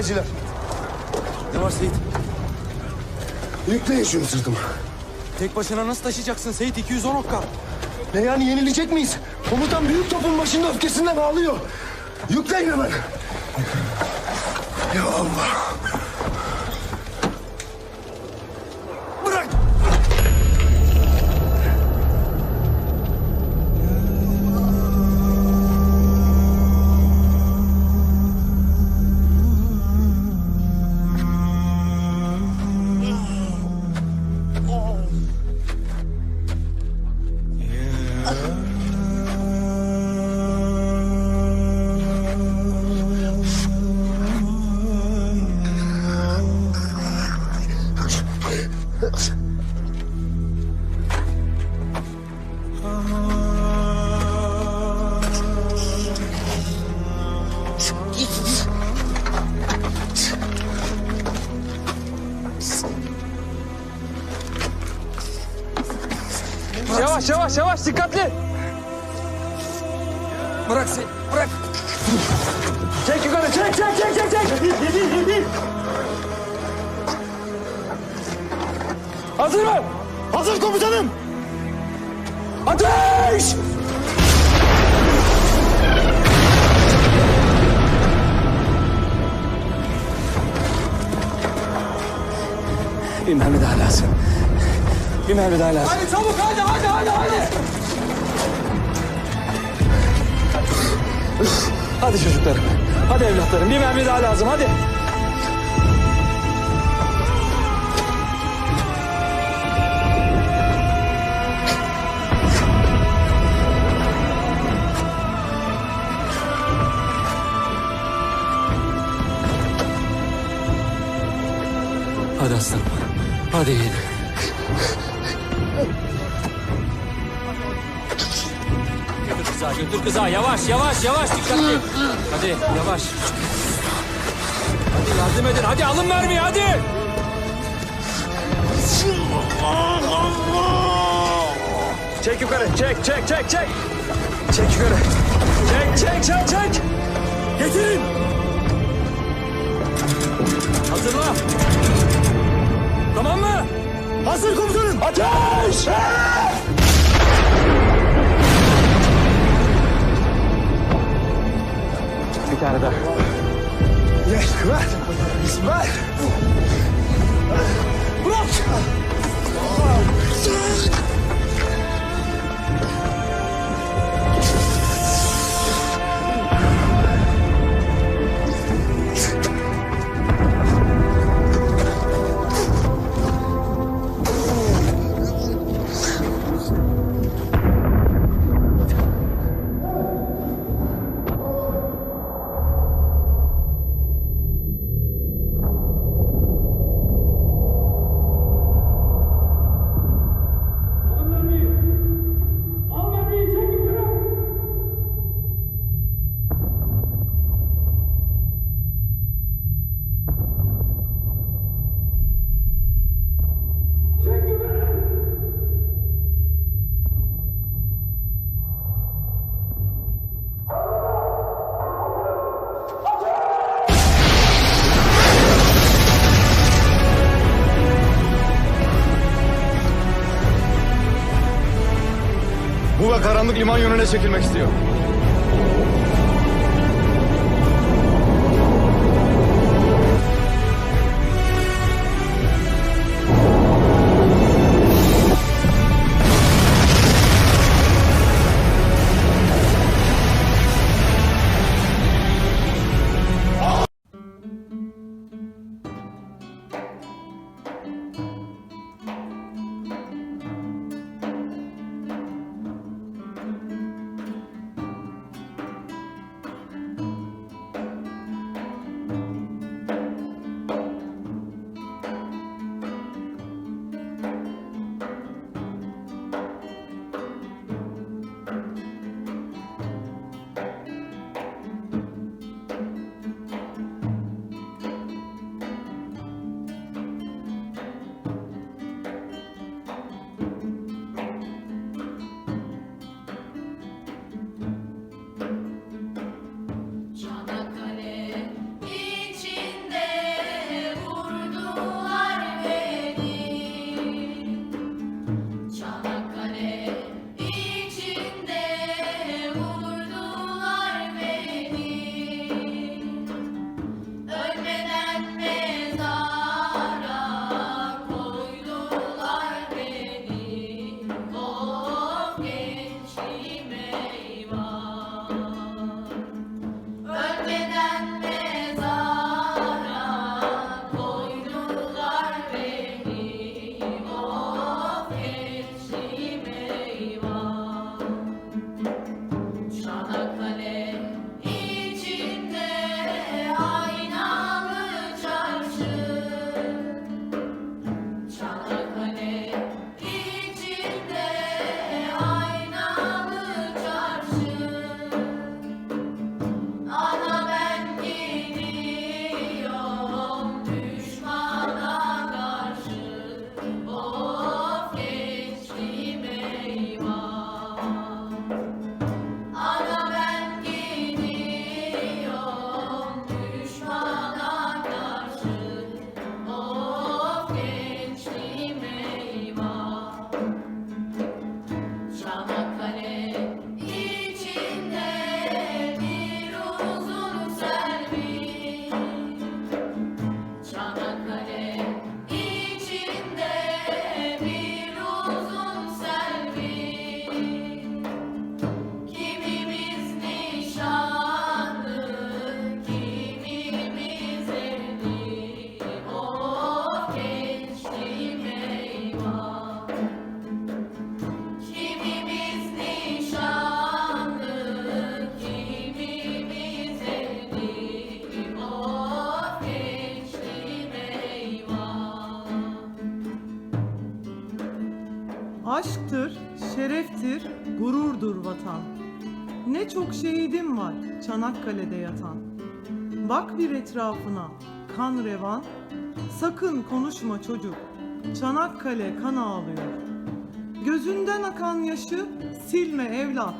kaleciler. Ne var Seyit? Yükleyin şunu sırtıma. Tek başına nasıl taşıyacaksın Seyit? 210 okka. Ne yani yenilecek miyiz? Komutan büyük topun başında öfkesinden ağlıyor. Yükleyin hemen. Ya Allah. Yavaş yavaş dikkatli. Bırak Seyit bırak. Çek yukarı çek çek çek çek çek. Yedi yedi. Hazır mı? Hazır komutanım. Ateş! Bir mermi daha lazım. Bir mermi daha lazım. Hadi çabuk hadi hadi hadi hadi. Hadi çocuklarım. Hadi evlatlarım. Bir mermi daha lazım hadi. Hadi aslanım. Hadi yiğidim. Kıza, götür kıza. Yavaş, yavaş, yavaş. Dikkatli. Hadi, yavaş. Hadi yardım edin. Hadi alın mermiyi, hadi. Çek yukarı. Çek, çek, çek, çek. Çek yukarı. Çek, çek, çek, çek. Getirin. Hazırla. Tamam mı? Hazır komutanım. Ateş! Bir tane daha. Ver, ver. Ver. Bırak. Bu ve karanlık liman yönüne çekilmek istiyor. Çanakkale'de yatan. Bak bir etrafına, kan revan. Sakın konuşma çocuk, Çanakkale kan ağlıyor. Gözünden akan yaşı silme evlat.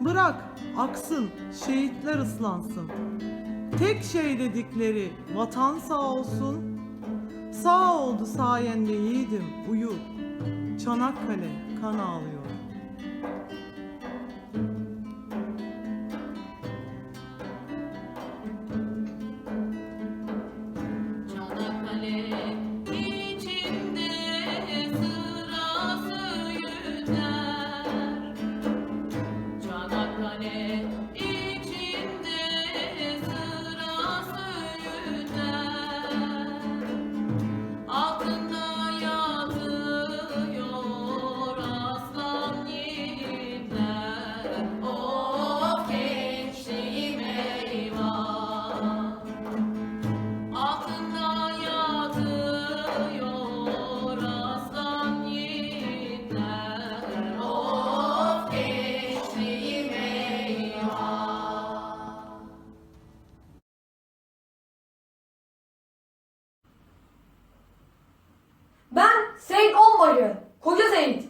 Bırak aksın, şehitler ıslansın. Tek şey dedikleri vatan sağ olsun. Sağ oldu sayende yiğidim uyu. Çanakkale kan ağlıyor. Seyit Onbaşı, Koca Seyit.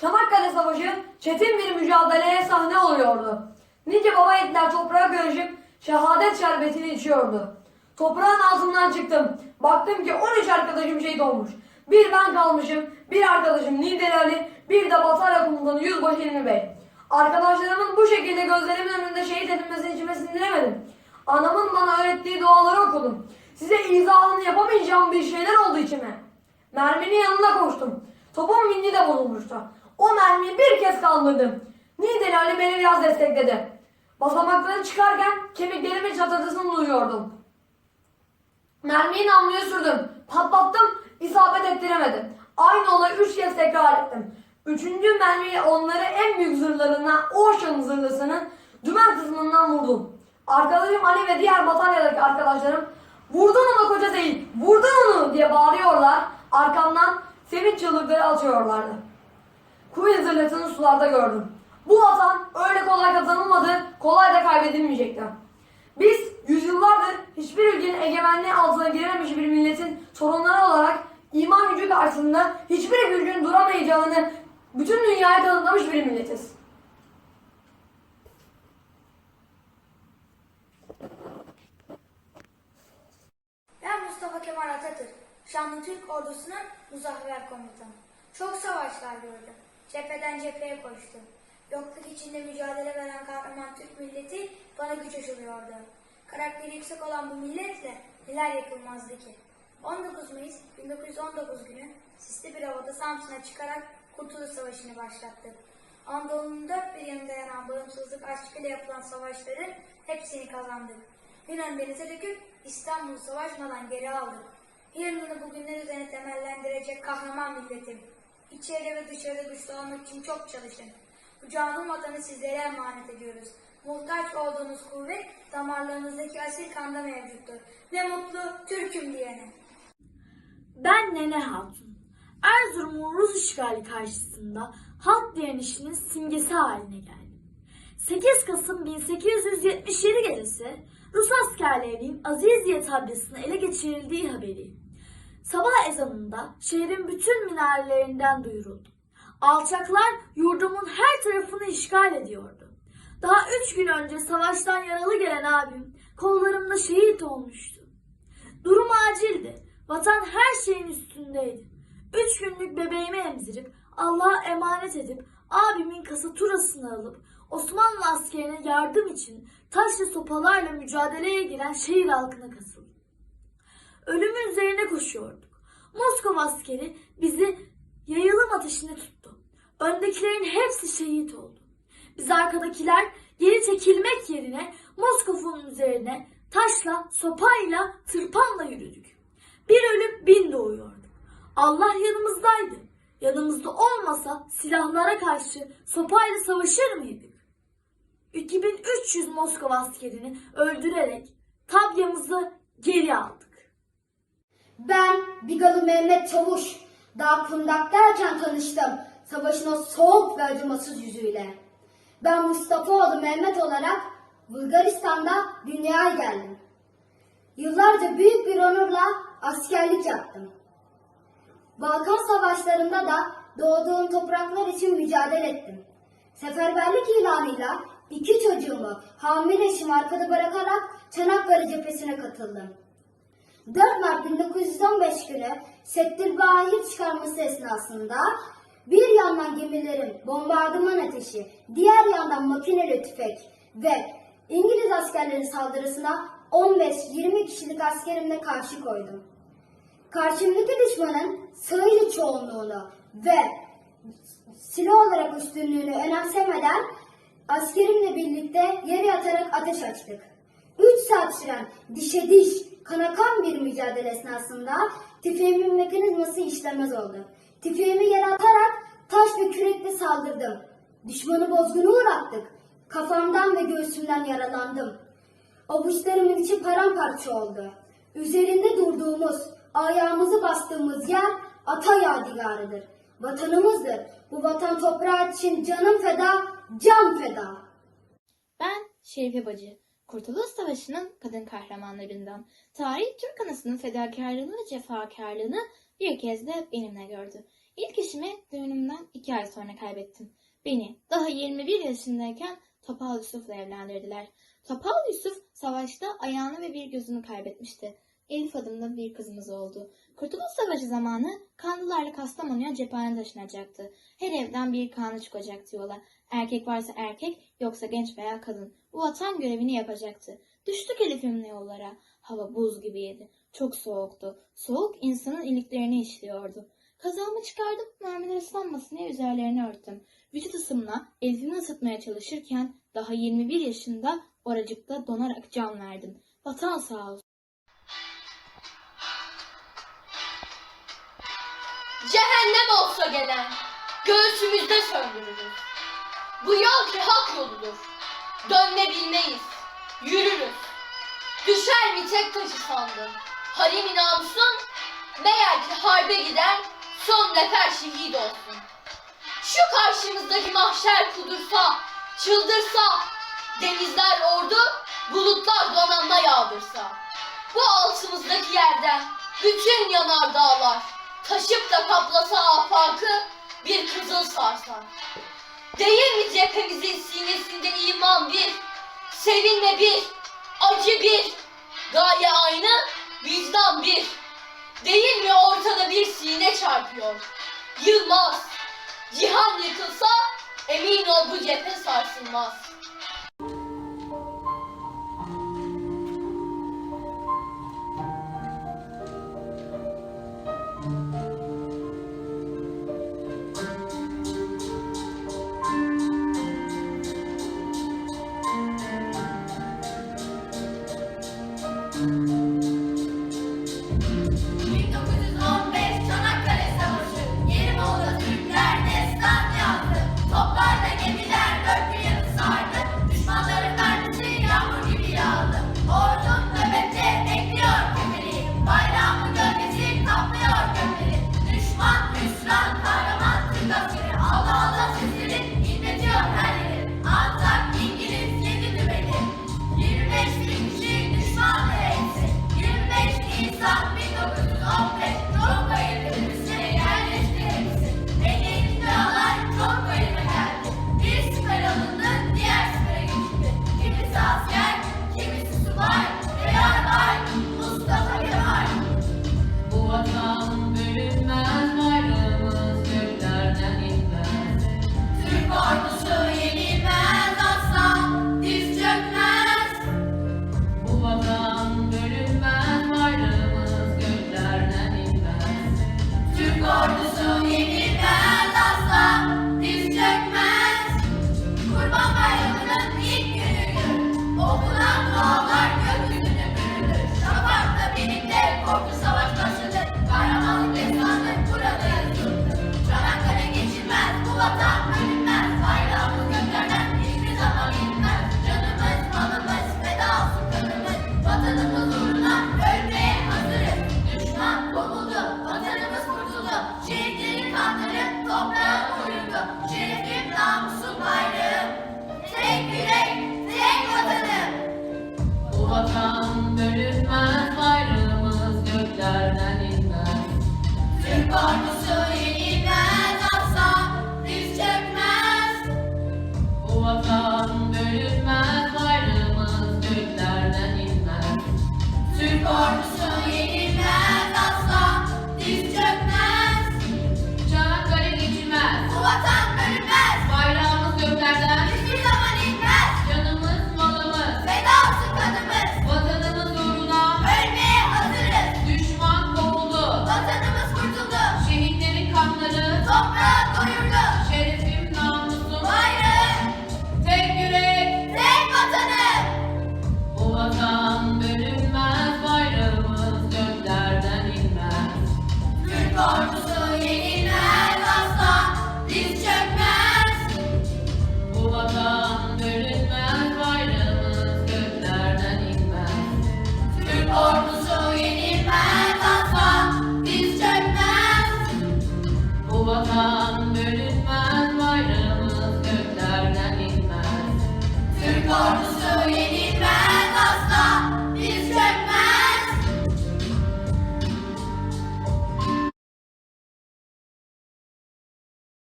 Çanakkale Savaşı çetin bir mücadeleye sahne oluyordu. Nice baba yiğitler toprağa karışıp şehadet şerbetini içiyordu. Toprağın altından çıktım. Baktım ki 13 arkadaşım şehit olmuş. Bir ben kalmışım, bir arkadaşım Niğdeli Ali, bir de Batarya Komutanı Yüzbaşı İlmi Bey. Arkadaşlarımın bu şekilde gözlerimin önünde şehit edilmesini içime sindiremedim. Anamın bana öğrettiği duaları okudum. Size izahını yapamayacağım bir şeyler oldu içime. Merminin yanına koştum. Topum minni de bozulmuştu. O mermiyi bir kez kaldırdım. Niğdeli Ali beni biraz destekledi. Basamakları çıkarken kemiklerimin çatırdısını duyuyordum. Mermiyi namluya sürdüm. Patlattım, isabet ettiremedim. Aynı olayı üç kez tekrar ettim. Üçüncü mermiyi onları en büyük zırhlarına, Ocean zırhlısının dümen kısmından vurdum. Arkadaşım Ali ve diğer bataryadaki arkadaşlarım vurdun onu koca değil, vurdun onu diye bağırıyorlar. Arkamdan sevinç çığlıkları atıyorlardı. Queen zırhlatını sularda gördüm. Bu vatan öyle kolay kazanılmadı, kolay da kaybedilmeyecekti. Biz yüzyıllardır hiçbir ülkenin egemenliği altına girememiş bir milletin sorunları olarak iman gücü karşısında hiçbir gücün duramayacağını bütün dünyaya kanıtlamış bir milletiz. Ben Mustafa Kemal Atatürk, şanlı Türk ordusunun muzaffer komutanı. Çok savaşlar gördüm. Cepheden cepheye koştum. Yokluk içinde mücadele veren kahraman Türk milleti bana güç aşılıyordu. Karakteri yüksek olan bu milletle neler yapılmazdı ki. 19 Mayıs 1919 günü sisli bir havada Samsun'a çıkarak Kurtuluş Savaşı'nı başlattık. Anadolu'nun dört bir yanında yanan bağımsızlık aşkıyla yapılan savaşların hepsini kazandık. Yunan denize döküp İstanbul'u savaşmadan geri aldık. Yarınını bugünler üzerine temellendirecek kahraman milletim. İçeride ve dışarıda güçlü olmak için çok çalışın. Bu canım vatanı sizlere emanet ediyoruz. Muhtaç olduğunuz kuvvet damarlarınızdaki asil kanda mevcuttur. Ne mutlu Türk'üm diyene. Ben Nene Hatun. Erzurum'un Rus işgali karşısında halk direnişinin simgesi haline geldim. 8 Kasım 1877 gecesi Rus askerlerinin Aziziye tablasını ele geçirildiği haberi sabah ezanında şehrin bütün minarelerinden duyuruldu. Alçaklar yurdumun her tarafını işgal ediyordu. Daha üç gün önce savaştan yaralı gelen abim kollarımda şehit olmuştu. Durum acildi. Vatan her şeyin üstündeydi. Üç günlük bebeğimi emzirip Allah'a emanet edip abimin kasaturasını alıp Osmanlı askerine yardım için taş sopalarla mücadeleye giren şehir halkına katıldım. Ölümün üzerine koşuyorduk. Moskova askeri bizi yayılım ateşine tuttu. Öndekilerin hepsi şehit oldu. Biz arkadakiler geri çekilmek yerine Moskova'nın üzerine taşla, sopayla, tırpanla yürüdük. Bir ölüp bin doğuyordu. Allah yanımızdaydı. Yanımızda olmasa silahlara karşı sopayla savaşır mıydık? 2300 Moskova askerini öldürerek tabyamızı geri aldık. Ben Bigalı Mehmet Çavuş. Daha kundaktayken tanıştım. savaşın o soğuk ve acımasız yüzüyle. Ben Mustafa oğlu Mehmet olarak Bulgaristan'da dünyaya geldim. Yıllarca büyük bir onurla askerlik yaptım. Balkan savaşlarında da doğduğum topraklar için mücadele ettim. Seferberlik ilanıyla iki çocuğumu hamile eşimi arkada bırakarak Çanakkale cephesine katıldım. 4 Mart 1915 günü Settilbahir çıkarması esnasında bir yandan gemilerin bombardıman ateşi, diğer yandan makineli tüfek ve İngiliz askerlerin saldırısına 15-20 kişilik askerimle karşı koydum. Karşımdaki düşmanın sayıca çoğunluğunu ve silah olarak üstünlüğünü önemsemeden askerimle birlikte yere yatarak ateş açtık. 3 saat süren dişe diş, kana kan bir mücadele esnasında tüfeğimin mekanizması işlemez oldu. Tüfeğimi yere atarak taş ve kürekle saldırdım. Düşmanı bozgunu uğrattık. Kafamdan ve göğsümden yaralandım. Avuçlarımın içi paramparça oldu. Üzerinde durduğumuz, ayağımızı bastığımız yer ata yadigarıdır. Vatanımızdır. Bu vatan toprağı için canım feda, can feda. Ben Şerife Bacı. Kurtuluş Savaşı'nın kadın kahramanlarından. Tarih Türk anasının fedakarlığını ve cefakarlığını bir kez de benimle gördü. İlk eşimi düğünümden iki ay sonra kaybettim. Beni daha 21 yaşındayken Topal Yusuf'la evlendirdiler. Topal Yusuf savaşta ayağını ve bir gözünü kaybetmişti. Elif adında bir kızımız oldu. Kurtuluş Savaşı zamanı kanlılarla Kastamonu'ya cephane taşınacaktı. Her evden bir kanlı çıkacaktı yola. Erkek varsa erkek, yoksa genç veya kadın. Bu vatan görevini yapacaktı. Düştük Elif'imle yollara. Hava buz gibiydi. Çok soğuktu. Soğuk insanın iliklerini işliyordu. Kazağımı çıkardım, mermiler ıslanmasın diye üzerlerini örttüm. Vücut ısımla Elif'imi ısıtmaya çalışırken daha 21 yaşında oracıkta donarak can verdim. Vatan sağ olsun. Cehennem olsa gelen göğsümüzde söndürürüz. Bu yol ki hak yoludur. Dönme bilmeyiz. Yürürüz. Düşer mi tek taşı sandım. Harimi namusun meğer ki harbe giden son nefer şehit olsun. Şu karşımızdaki mahşer kudursa, çıldırsa, denizler ordu, bulutlar donanma yağdırsa. Bu altımızdaki yerden bütün yanar dağlar, taşıp da kaplasa afakı bir kızıl sarsar. Değil mi cephemizin sinesinde iman bir, sevinme bir, acı bir, gaye aynı, vicdan bir. Değil mi ortada bir sine çarpıyor, yılmaz. Cihan yıkılsa emin ol bu cephe sarsılmaz. görünmez ayrılmaz göklerden inmez. Türk ordusu